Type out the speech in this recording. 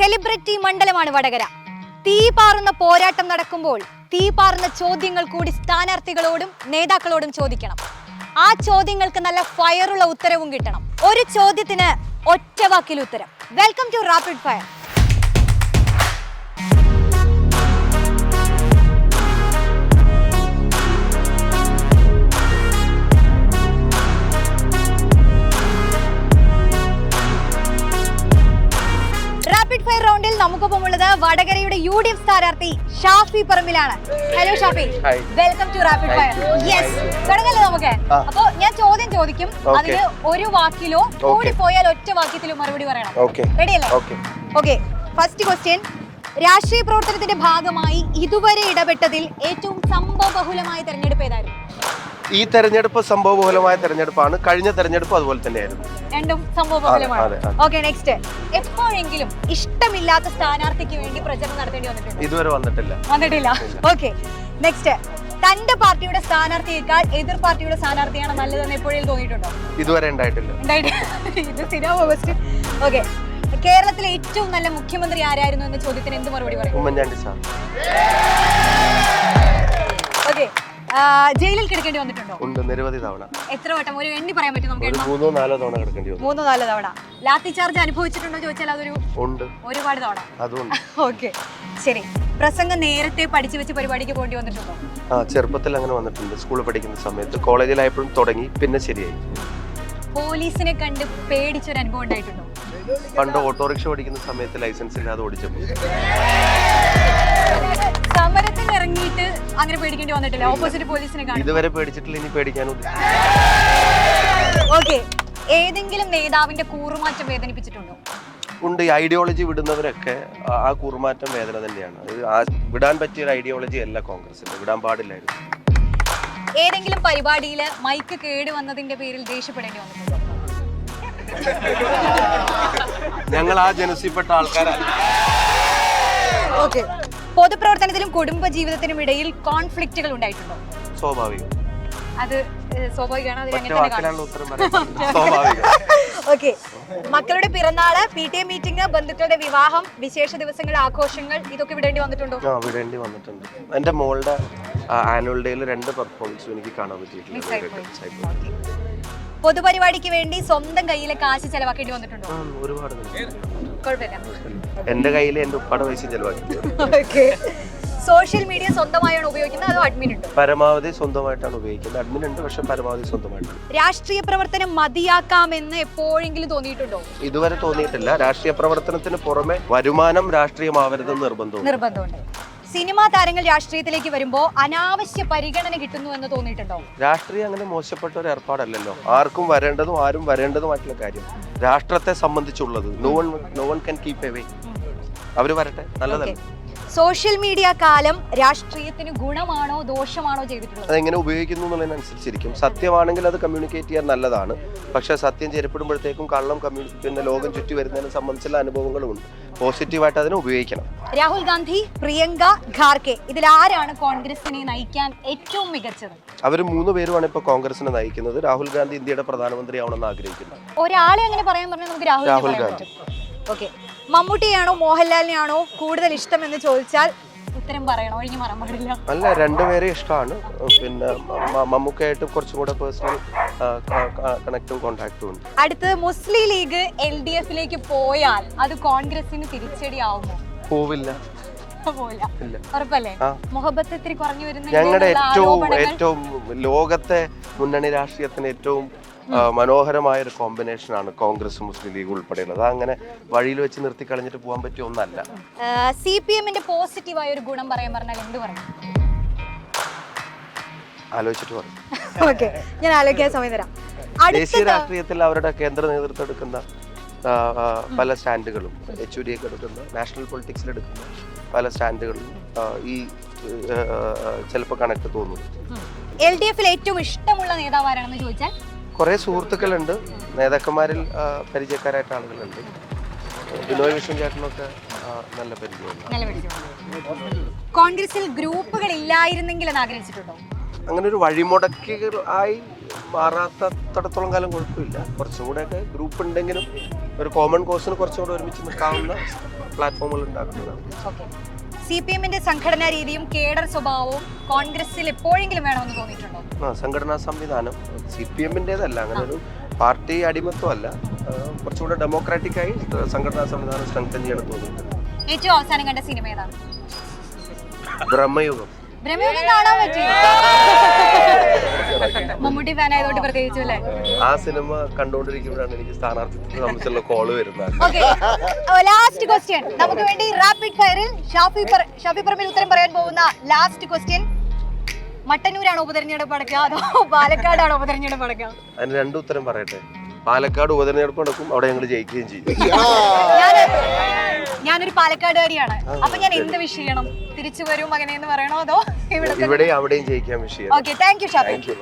Celebrity മണ്ഡലമാണ് വടകര. തീ പാറുന്ന പോരാട്ടം നടക്കുമ്പോൾ തീ പാറുന്ന ചോദ്യങ്ങൾ കൂടി സ്ഥാനാർത്ഥികളോടും നേതാക്കളോടും ചോദിക്കണം. ആ ചോദ്യങ്ങൾക്ക് നല്ല ഫയറുള്ള ഉത്തരവും കിട്ടണം. ഒരു ചോദ്യത്തിന് ഒറ്റ വാക്കിൽ ഉത്തരം. വെൽക്കം ടു റാപ്പിഡ് ഫയർ വടകരയുടെ യു ഡി എഫ് സ്ഥാനാർത്ഥി Shafi പറമ്പിലാണ്. Hello Shafi. Welcome to rapid fire yes തുടങ്ങല്ലേ നമുക്ക്? അപ്പൊ ഞാൻ ചോദ്യം ചോദിക്കും. അതിന് ഒരു വാക്കിലോ കൂടി പോയാൽ ഒറ്റ വാക്യത്തിലോ മറുപടി പറയണം. റെഡിയല്ലേ ഓക്കെ ഓക്കെ ഫസ്റ്റ് ക്വസ്റ്റ്യൻ രാഷ്ട്രീയ പ്രവർത്തനത്തിന്റെ ഭാഗമായി ഇതുവരെ ഇടപെട്ടതിൽ ഏറ്റവും സംഭവബഹുലമായ തെരഞ്ഞെടുപ്പ് ഏതായിരുന്നു? ഈ തെരഞ്ഞെടുപ്പ് സംഭവബഹുലമായ തെരഞ്ഞെടുപ്പാണ്. കഴിഞ്ഞ തെരഞ്ഞെടുപ്പ് അതുപോലെ തന്നെയായിരുന്നു. രണ്ടും സംഭവബഹുലമാണ്. ഓക്കെ നെക്സ്റ്റ് എപ്പോഴെങ്കിലും ഇഷ്ടമില്ലാത്ത സ്ഥാനാർത്ഥിക്ക് വേണ്ടി പ്രചരണം നടത്തേണ്ടി വന്നിട്ടുണ്ട്? ഇതുവരെ വന്നിട്ടില്ല. വന്നിട്ടില്ല. ഓക്കെ നെക്സ്റ്റ് തന്റെ പാർട്ടിയുടെ സ്ഥാനാർത്ഥിയേക്കാൾ എതിർ പാർട്ടിയുടെ സ്ഥാനാർത്ഥിയാണ് നല്ലതെന്ന് എപ്പോഴും തോന്നിയിട്ടുണ്ടോ? ഇതുവരെ ഉണ്ടായിട്ടില്ല. ഉണ്ടായിട്ടില്ല. ഇത് ഓക്കെ കേരളത്തിലെ ഏറ്റവും നല്ല മുഖ്യമന്ത്രി ആരായിരുന്നു എന്ന ചോദ്യത്തിന് എന്ത് മറുപടി പറയും? ഉമ്മൻചാണ്ടി സാർ. ജയിലിൽ കിടക്കേണ്ടി വന്നിട്ടുണ്ടോ? ഉണ്ട് നിരവധി തവണ. എത്ര വട്ടം? ഒരു എണ്ണി പറയാൻ പറ്റും നമുക്ക് എണ്ണം? മൂന്നോ നാലോ തവണ കിടക്കേണ്ടി വന്നു. മൂന്നോ നാലോ തവണ. ലാത്തി ചാർജ് അനുഭവിച്ചിട്ടുണ്ടോ ചോദിച്ചാൽ അതൊരു ഉണ്ട്. ഒരുപാട് തവണ. അതുണ്ട്. ഓക്കെ. ശരി. പ്രസംഗം നേരത്തെ പഠിച്ചു വെച്ച് പരിപാടിക്ക് പോകേണ്ടി വന്നിട്ടുണ്ടോ? ആ ചെറുപ്പത്തിൽ അങ്ങനെ വന്നിട്ടുണ്ട്. സ്കൂളിൽ പഠിക്കുന്ന സമയത്ത് കോളേജിലായപ്പോഴും തുടങ്ങി പിന്നെ ശരിയായി. പോലീസിനെ കണ്ട് പേടിച്ചൊരു അനുഭവം ഉണ്ടായിട്ടുണ്ടോ? പണ്ട് ഓട്ടോറിക്ഷ ഓടിക്കുന്ന സമയത്ത് ലൈസൻസ് ഇല്ലാതെ ഓടിച്ചപ്പോൾ സമരത്തിന് അങ്ങനെ പേടിക്കേണ്ടി വന്നിട്ടില്ല. ഓപ്പോസിറ്റ് പോലീസിനെ കാണും. ഇതുവരെ പേടിച്ചിട്ടില്ല ഇനി പേടിക്കാനും ഓക്കെ ഏതെങ്കിലും നേതാവിന്റെ കൂറുമാറ്റം വേദനിപ്പിച്ചിട്ടുണ്ടോ? ഉണ്ട് ഈ ഐഡിയോളജി വിടുന്നവരൊക്കെ ആ- കൂറുമാറ്റം വേദന തന്നെയാണ്. അത് ആ വിടാൻ പറ്റിയ ഒരു ഐഡിയോളജി അല്ല കോൺഗ്രസിന്. വിടാൻ പാടില്ലായിരുന്നു. ഏതെങ്കിലും പരിപാടിയിൽ മൈക്ക് കേട് വന്നതിന്റെ പേരിൽ ദേഷ്യപ്പെടേണ്ടി വന്നിട്ടുണ്ടോ? ഞങ്ങൾ ആ ജനസിൽപ്പെട്ട ആൾക്കാരാണ്. ഓക്കെ പൊതുപ്രവർത്തനത്തിലും കുടുംബ ജീവിതത്തിനും ഇടയിൽ കോൺഫ്ലിക്റ്റുകൾ ഉണ്ടായിട്ടുണ്ടോ? സ്വാഭാവികം. അത് സ്വാഭാവികമാണ്? ഓക്കെ. മക്കളുടെ പിറന്നാൾ പി ടി എ മീറ്റിംഗ് ബന്ധുക്കളുടെ വിവാഹം വിശേഷ ദിവസങ്ങൾ ആഘോഷങ്ങൾ ഇതൊക്കെ വിടേണ്ടി വന്നിട്ടുണ്ടോ? ആ വിടേണ്ടി വന്നിട്ടുണ്ട്. എന്റെ മോളുടെ ആനുവൽ ഡേയിൽ രണ്ട് പെർഫോമൻസ് എനിക്ക് കാണാൻ പറ്റിയിട്ടുണ്ട്. പൊതുപരിപാടിക്ക് വേണ്ടി സ്വന്തം കയ്യിലെ കാശ് ചെലവാക്കേണ്ടി വന്നിട്ടുണ്ടോ? ഒരുപാട് എന്റെ കയ്യിൽ എന്റെ ഉപ്പാടെ പൈസ ചെലവാക്കി. സോഷ്യൽ മീഡിയ സ്വന്തമായാണ് ഉപയോഗിക്കുന്നത് അതോ അഡ്മിൻ ഉണ്ട്? പരമാവധി സ്വന്തമായിട്ടാണ് ഉപയോഗിക്കുന്നത്. അഡ്മിൻ ഉണ്ട് പക്ഷെ പരമാവധി സ്വന്തമായിട്ടാണ്. രാഷ്ട്രീയ പ്രവർത്തനം മതിയാക്കാമെന്ന് എപ്പോഴെങ്കിലും തോന്നിയിട്ടുണ്ടോ? ഇതുവരെ തോന്നിയിട്ടില്ല. രാഷ്ട്രീയ പ്രവർത്തനത്തിന് പുറമെ വരുമാനം രാഷ്ട്രീയമാവരുതെന്ന് നിർബന്ധമുണ്ട്. നിർബന്ധമുണ്ട്. സിനിമാ താരങ്ങൾ രാഷ്ട്രീയത്തിലേക്ക് വരുമ്പോൾ അനാവശ്യ പരിഗണന കിട്ടുന്നു എന്ന് തോന്നിയിട്ടുണ്ടോ? രാഷ്ട്രീയം അങ്ങനെ മോശപ്പെട്ട ഒരു ഏർപ്പാടല്ലല്ലോ. ആർക്കും വരേണ്ടതും ആരും വരേണ്ടതുമായിട്ടുള്ള കാര്യം. രാഷ്ട്രത്തെ സംബന്ധിച്ചുള്ളത്. No one no one can keep away അവർ വരട്ടെ? നല്ലതല്ല? സോഷ്യൽ മീഡിയ കാലം രാഷ്ട്രീയത്തിന് ഗുണമാണോ ദോഷമാണോ ചെയ്തിട്ടുള്ളത്? അതെങ്ങനെ ഉപയോഗിക്കുന്നു എന്നുള്ളതിനനുസരിച്ചിരിക്കും. സത്യമാണെങ്കിൽ അത് കമ്മ്യൂണിക്കേറ്റ് ചെയ്യാൻ നല്ലതാണ്. പക്ഷേ സത്യം ചെരുപ്പിടുമ്പോഴത്തേക്കും കള്ളം കമ്മ്യൂണിക്കേറ്റ് പിന്നെ ലോകം ചുറ്റി വരുന്നതിനെ സംബന്ധിച്ചുള്ള അനുഭവങ്ങളുമുണ്ട്. പോസിറ്റീവായിട്ട് അതിനെ ഉപയോഗിക്കണം. രാഹുൽ ഗാന്ധി പ്രിയങ്ക ഖാർക്കെ ഇതിൽ ആരാണ് കോൺഗ്രസിനെ നയിക്കാൻ ഏറ്റവും മികച്ചത്? അവർ മൂന്ന് പേരുമാണ് ഇപ്പോൾ കോൺഗ്രസിനെ നയിക്കുന്നത്. രാഹുൽ ഗാന്ധി ഇന്ത്യയുടെ പ്രധാനമന്ത്രി ആവണമെന്ന് ആഗ്രഹിക്കുന്നു. ഒരാളെ അങ്ങനെ പറയാൻ പറഞ്ഞാൽ നമുക്ക് രാഹുൽ ഗാന്ധി. ഓക്കെ മമ്മൂട്ടിയാണോ മോഹൻലാലിനെയാണോ കൂടുതൽ ഇഷ്ടം എന്ന് ചോദിച്ചാൽ ഉത്തരം പറയണോ. ഒഴിഞ്ഞു പറയാൻ പാടില്ല. അല്ല രണ്ടുപേരെ ഇഷ്ടമാണ്. പിന്നെ മമ്മൂക്കായിട്ട് കുറച്ചും കൂടെ പേഴ്സണൽ കണക്റ്റും കോണ്ടാക്റ്റും ഉണ്ട്. അടുത്തത് മുസ്ലിം ലീഗ് എൽ ഡി എഫിലേക്ക് പോയാൽ അത് കോൺഗ്രസിന് തിരിച്ചടിയാവുമോ? പോവില്ല. ഞങ്ങളുടെ ഏറ്റവും ഏറ്റവും ലോകത്തെ മുന്നണി രാഷ്ട്രീയത്തിന് ഏറ്റവും മനോഹരമായ ഒരു കോമ്പിനേഷൻ ആണ് കോൺഗ്രസ് മുസ്ലിം ലീഗ് ഉൾപ്പെടെയുള്ളത്. അങ്ങനെ വഴിയിൽ വെച്ച് നിർത്തി കളഞ്ഞിട്ട് പോകാൻ പറ്റിയ ഒന്നല്ല. സി പി എമ്മിന്റെ പോസിറ്റീവായ ഒരു ഗുണം പറയാൻ പറഞ്ഞാൽ എന്ത് പറയും? ആലോചിച്ചിട്ട് പറയും. ഓക്കെ ഞാൻ ആലോചിക്കാൻ സമയം തരാം. ദേശീയ രാഷ്ട്രീയത്തിൽ അവരുടെ കേന്ദ്ര നേതൃത്വം എടുക്കുന്ന പല സ്റ്റാൻഡുകളും എച്ച് ഡി ഒക്കെ എടുക്കുന്ന നാഷണൽ പൊളിറ്റിക്സിൽ എടുക്കുന്ന പല സ്റ്റാൻഡുകളും ഈ ചിലപ്പോൾ കണക്ട് തോന്നുന്നു. എൽ ഡി എഫിൽ ഏറ്റവും ഇഷ്ടമുള്ള നേതാവ് ആരാണെന്ന് ചോദിച്ചാൽ? കുറേ സുഹൃത്തുക്കളുണ്ട്. നേതാക്കന്മാരിൽ പരിചയക്കാരായിട്ട് ആളുകളുണ്ട്. ബിനോയ് വിശ്വം ചേട്ടനൊക്കെ നല്ല പരിചയമുണ്ട്. കോൺഗ്രസിൽ ഗ്രൂപ്പുകൾ ഇല്ലായിരുന്നെങ്കിൽ ആഗ്രഹിച്ചിട്ടുണ്ടോ? അങ്ങനെ ഒരു വഴിമുടക്കി ആയി മാറാത്തടത്തോളം കാലം കുഴപ്പമില്ല. കുറച്ചും ഒക്കെ ഗ്രൂപ്പ് ഉണ്ടെങ്കിലും ഒരു കോമൺ കോഴ്സിന് കുറച്ചും കൂടെ ഒരുമിച്ച് നിൽക്കാവുന്ന പ്ലാറ്റ്ഫോമുകൾ ഉണ്ടാക്കുന്നതാണ്. സി പി എമ്മിന്റെ സംഘടനാ രീതിയും കേഡർ സ്വഭാവവും കോൺഗ്രസിൽ എപ്പോഴെങ്കിലും വേണമെന്ന് തോന്നിയിട്ടുണ്ടോ? ആ സംഘടനാ സംവിധാനം സി പി എമ്മിന്റെതല്ല അങ്ങനെ ഒരു പാർട്ടി അടിമത്വമല്ല. കുറച്ചുകൂടെ ഡെമോക്രാറ്റിക് ആയി സംഘടനാ സംവിധാനം സ്ട്രെങ്തൻ ചെയ്യണം തോന്നിയിട്ടുണ്ട് ഏറ്റവും അവസാനം കണ്ട സിനിമ ഏതാണ്? ബ്രഹ്മയുഗം. ബ്രഹ്മയുഗം കാണാൻ പറ്റി മമ്മൂട്ടി ഫാൻ ആയതുകൊണ്ട് പ്രത്യേകിച്ചു അല്ലേ? ആ സിനിമ കണ്ടുകൊണ്ടിരിക്കുമ്പോഴാണ് എനിക്ക് സ്ഥാനാർത്ഥിത്വത്തെ സംബന്ധിച്ചുള്ള കോൾ വരുന്നത്. ലാസ്റ്റ് ക്വസ്റ്റ്യൻ നമുക്ക് വേണ്ടി റാപ്പിഡ് ഫയറിൽ ഷാഫി ഷാഫി പറമ്പിൽ ഉത്തരം പറയാൻ പോകുന്ന ലാസ്റ്റ് ക്വസ്റ്റ്യൻ മട്ടന്നൂരാണ് ഉപതെരഞ്ഞെടുപ്പ് അടക്കുക അതോ പാലക്കാടാണ് ഉപതെരഞ്ഞെടുപ്പ് അടക്കുക അതിന് രണ്ടു ഉത്തരം പറയട്ടെ. പാലക്കാട് ഉപതെരഞ്ഞെടുപ്പ് നടക്കും അവിടെ ഞങ്ങൾ ജയിക്കുകയും ചെയ്യും. ഞാനൊരു പാലക്കാടുകാരിയാണ് അപ്പൊ ഞാൻ എന്ത് വിഷ് ചെയ്യണം? തിരിച്ചു വരും മകനെ എന്ന് പറയണോ അതോ ഇവിടെ ഇവിടെയും അവിടെയും ജയിക്കാൻ വിഷയം ഓക്കെ താങ്ക് യു ഷാ താങ്ക് യു